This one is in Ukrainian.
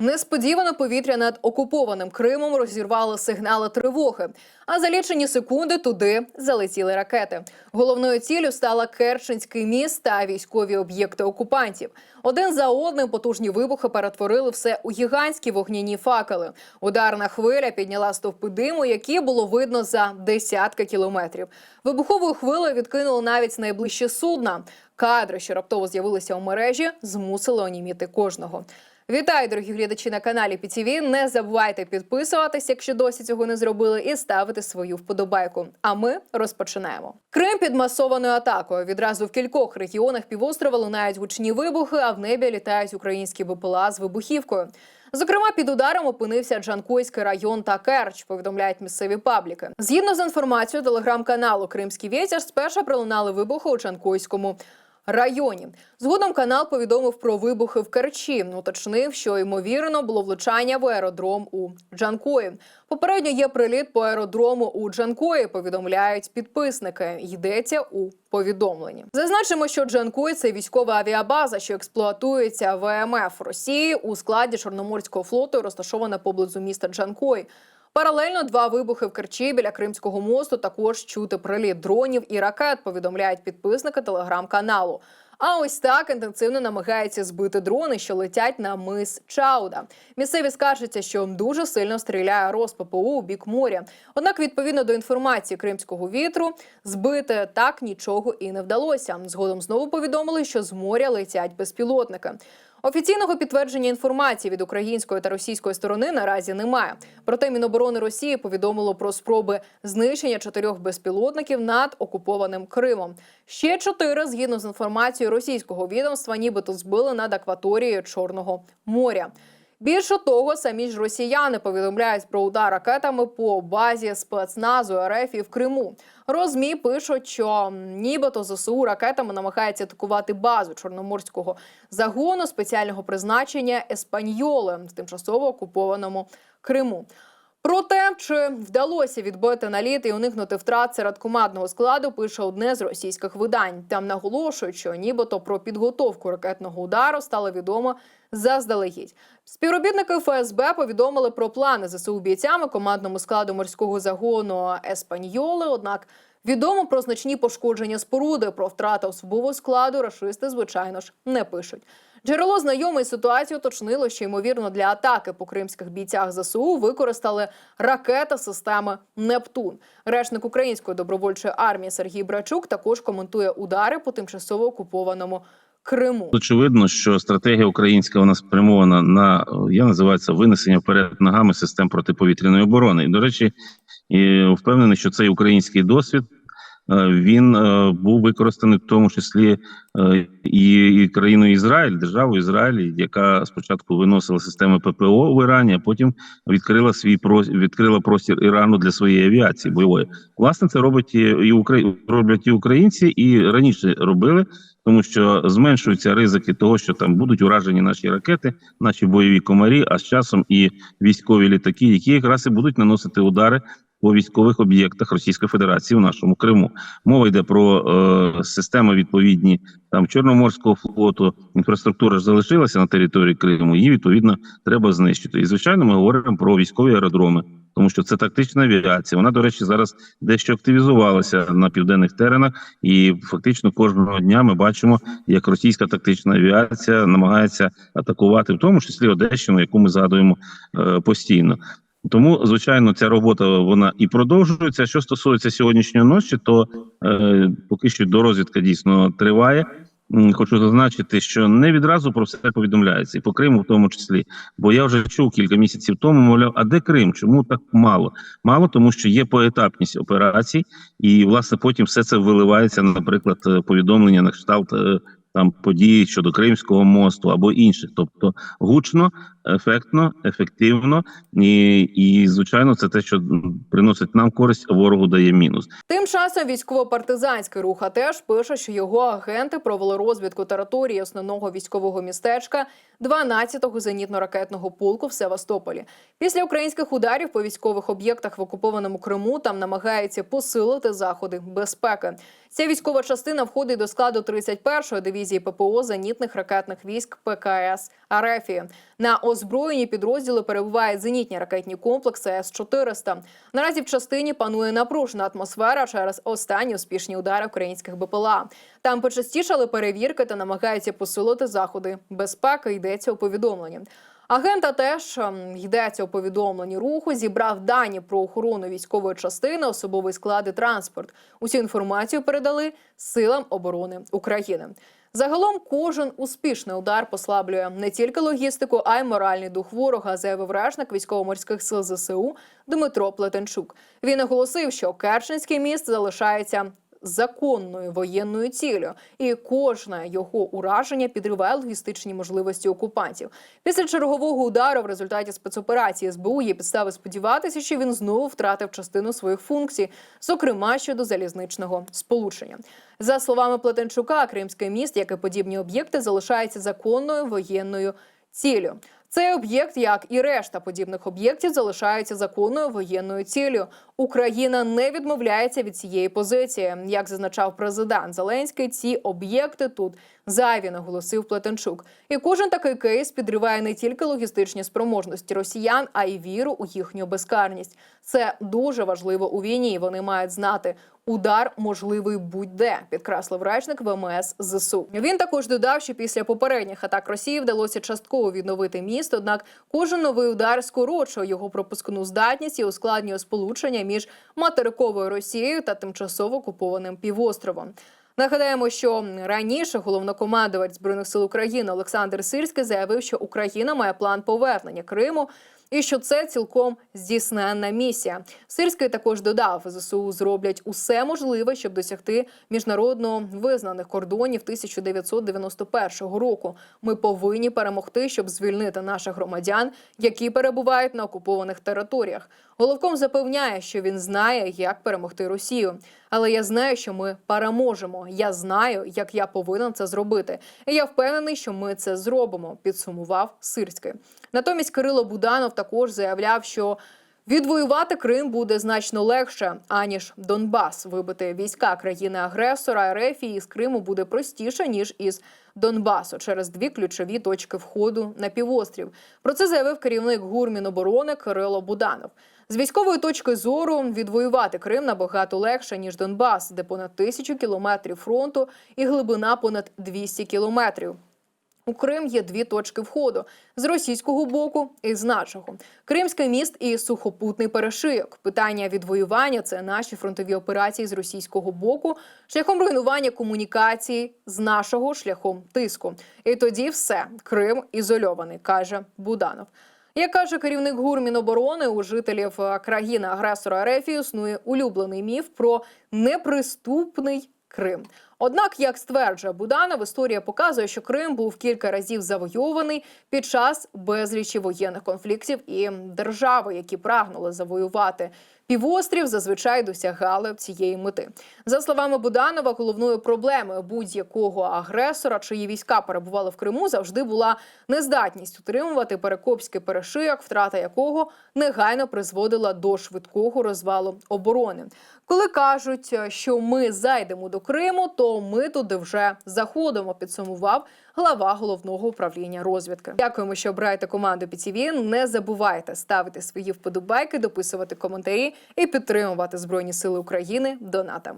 Несподівано повітря над окупованим Кримом розірвало сигнали тривоги. А за лічені секунди туди залетіли ракети. Головною ціллю стала Керченський міст та військові об'єкти окупантів. Один за одним потужні вибухи перетворили все у гігантські вогняні факели. Ударна хвиля підняла стовпи диму, які було видно за десятки кілометрів. Вибуховою хвилею відкинуло навіть найближче судна. Кадри, що раптово з'явилися у мережі, змусили оніміти кожного. Вітаю, дорогі глядачі на каналі ПІТІВІ. Не забувайте підписуватись, якщо досі цього не зробили, і ставити свою вподобайку. А ми розпочинаємо. Крим під масованою атакою. Відразу в кількох регіонах півострова лунають гучні вибухи, а в небі літають українські БПЛА з вибухівкою. Зокрема, під ударом опинився Джанкойський район та Керч. Повідомляють місцеві пабліки. Згідно з інформацією телеграм-каналу Кримський вітер, спершу пролунали вибухи у Джанкойському районі. Згодом канал повідомив про вибухи в Керчі. Уточнив, що ймовірно було влучання в аеродром у Джанкої. Попередньо є приліт по аеродрому у Джанкої. Повідомляють підписники. Йдеться у повідомленні. Зазначимо, що Джанкой – це військова авіабаза, що експлуатується ВМФ Росії у складі Чорноморського флоту, розташована поблизу міста Джанкой. Паралельно два вибухи в Керчі біля Кримського мосту також чути приліт дронів і ракет. Повідомляють підписники телеграм-каналу. А ось так інтенсивно намагаються збити дрони, що летять на мис Чауда. Місцеві скаржаться, що дуже сильно стріляє роз ППО у бік моря. Однак, відповідно до інформації кримського вітру, збити так нічого і не вдалося. Згодом знову повідомили, що з моря летять безпілотники. Офіційного підтвердження інформації від української та російської сторони наразі немає. Проте Міноборони Росії повідомило про спроби знищення чотирьох безпілотників над окупованим Кримом. Ще чотири, згідно з інформацією російського відомства, нібито збили над акваторією Чорного моря. Більше того, самі ж росіяни повідомляють про удар ракетами по базі спецназу РФ і в Криму. Розмі пишуть, що нібито ЗСУ ракетами намагається атакувати базу чорноморського загону спеціального призначення Еспаньоли в тимчасово окупованому Криму. Про те, чи вдалося відбити наліт і уникнути втрат серед командного складу, пише одне з російських видань. Там наголошують, що нібито про підготовку ракетного удару стало відомо заздалегідь. Співробітники ФСБ повідомили про плани ЗСУ бійцями командному складу морського загону Еспаньоли. Однак відомо про значні пошкодження споруди, про втрату особового складу рашисти, звичайно ж, не пишуть. Джерело знайоме з ситуацію уточнило, що ймовірно для атаки по кримських бійцях ЗСУ використали ракета системи Нептун. Речник української добровольчої армії Сергій Брачук також коментує удари по тимчасово окупованому Криму. Очевидно, що стратегія українська вона спрямована на я називаю це винесення вперед ногами систем протиповітряної оборони. І до речі, і впевнений, що цей український досвід він е, був використаний в тому числі е, і, і країною Ізраїль, державою Ізраїль, яка спочатку виносила системи ППО в Ірані, а потім відкрила свій відкрила простір Ірану для своєї авіації бойової. Власне, це робить і, роблять і українці, і раніше робили тому що зменшуються ризики того, що там будуть уражені наші ракети, наші бойові комарі, а з часом і військові літаки, які якраз і будуть наносити удари по військових об'єктах Російської Федерації в нашому Криму. Мова йде про е, системи відповідні там Чорноморського флоту. Інфраструктура ж залишилася на території Криму. Її відповідно треба знищити. І звичайно, ми говоримо про військові аеродроми. Тому що це тактична авіація. Вона, до речі, зараз дещо активізувалася на південних теренах, і фактично кожного дня ми бачимо, як російська тактична авіація намагається атакувати, в тому числі Одещину, яку ми згадуємо е, постійно. Тому, звичайно, ця робота вона і продовжується. Що стосується сьогоднішньої ночі, то е, поки що дорозвідка дійсно триває. Хочу зазначити, що не відразу про все повідомляється, і по Криму в тому числі. Бо я вже чув кілька місяців тому, мовляв, а де Крим? Чому так мало? Мало, тому що є поетапність операцій, і власне потім все це виливається, наприклад, е, повідомлення на кшталт е, там події щодо Кримського мосту або інших. Тобто гучно, ефектно, ефективно, і, і звичайно, це те, що приносить нам користь, а ворогу дає мінус. Тим часом військово-партизанський рух АТЕШ пише, що його агенти провели розвідку території основного військового містечка 12-го зенітно-ракетного полку в Севастополі. Після українських ударів по військових об'єктах в окупованому Криму там намагаються посилити заходи безпеки. Ця військова частина входить до складу 31-ї дивізії ППО зенітних ракетних військ ПКС Арефії. На озброєнні підрозділи перебувають зенітні ракетні комплекси С-400. Наразі в частині панує напружена атмосфера через останні успішні удари українських БПЛА. Там почастішали перевірки та намагаються посилити заходи безпеки. Йдеться у повідомленні. Агента теж ем, йдеться у повідомленні руху. Зібрав дані про охорону військової частини, особовий склад і транспорт. Усю інформацію передали силам оборони України. Загалом кожен успішний удар послаблює не тільки логістику, а й моральний дух ворога, заявив речник військово-морських сил ЗСУ Дмитро Плетенчук. Він оголосив, що Керченський міст залишається законною воєнною ціллю, і кожне його ураження підриває логістичні можливості окупантів. Після чергового удару в результаті спецоперації СБУ є підстави сподіватися, що він знову втратив частину своїх функцій, зокрема щодо залізничного сполучення. За словами Плетенчука, Кримський міст, як і подібні об'єкти, залишається законною воєнною ціллю. Цей об'єкт, як і решта подібних об'єктів, залишається законною воєнною ціллю. Україна не відмовляється від цієї позиції. Як зазначав президент Зеленський, ці об'єкти тут зайві, наголосив Плетенчук. І кожен такий кейс підриває не тільки логістичні спроможності росіян, а й віру у їхню безкарність. Це дуже важливо у війні. Вони мають знати. Удар можливий будь-де, підкреслив речник ВМС ЗСУ. Він також додав, що після попередніх атак Росії вдалося частково відновити міст. Однак кожен новий удар скорочує його пропускну здатність і ускладнює сполучення між материковою Росією та тимчасово окупованим півостровом. Нагадаємо, що раніше головнокомандувач збройних сил України Олександр Сирський заявив, що Україна має план повернення Криму. І що це цілком здійсненна місія. Сирський також додав, ЗСУ зроблять усе можливе, щоб досягти міжнародно визнаних кордонів 1991 року. Ми повинні перемогти, щоб звільнити наших громадян, які перебувають на окупованих територіях. Головком запевняє, що він знає, як перемогти Росію. Але я знаю, що ми переможемо. Я знаю, як я повинен це зробити. І я впевнений, що ми це зробимо. Підсумував Сирський. Натомість Кирило Буданов також заявляв, що відвоювати Крим буде значно легше аніж Донбас. Вибити війська країни-агресора РФ із Криму буде простіше ніж із Донбасу через дві ключові точки входу на півострів. Про це заявив керівник ГУР Міноборони Кирило Буданов. З військової точки зору відвоювати Крим набагато легше ніж Донбас, де понад тисячу кілометрів фронту і глибина понад 200 кілометрів. У Крим є дві точки входу з російського боку і з нашого. Кримський міст і сухопутний перешийок. Питання відвоювання це наші фронтові операції з російського боку, шляхом руйнування комунікації з нашого шляхом тиску. І тоді все Крим ізольований, каже Буданов. Як каже керівник ГУР Міноборони, у жителів е, країни-агресора РФ існує улюблений міф про неприступний Крим. Однак, як стверджує Буданов, історія показує, що Крим був кілька разів завойований під час безлічі воєнних конфліктів, і держави, які прагнули завоювати півострів, зазвичай досягали цієї мети. За словами Буданова, головною проблемою будь-якого агресора, чиї війська перебували в Криму, завжди була нездатність утримувати перекопський перешийок, втрата якого негайно призводила до швидкого розвалу оборони. Коли кажуть, що ми зайдемо до Криму, то ми туди вже заходимо. Підсумував глава головного управління розвідки. Дякуємо, що обираєте команду ПІТІВІ. Не забувайте ставити свої вподобайки, дописувати коментарі і підтримувати Збройні Сили України донатами.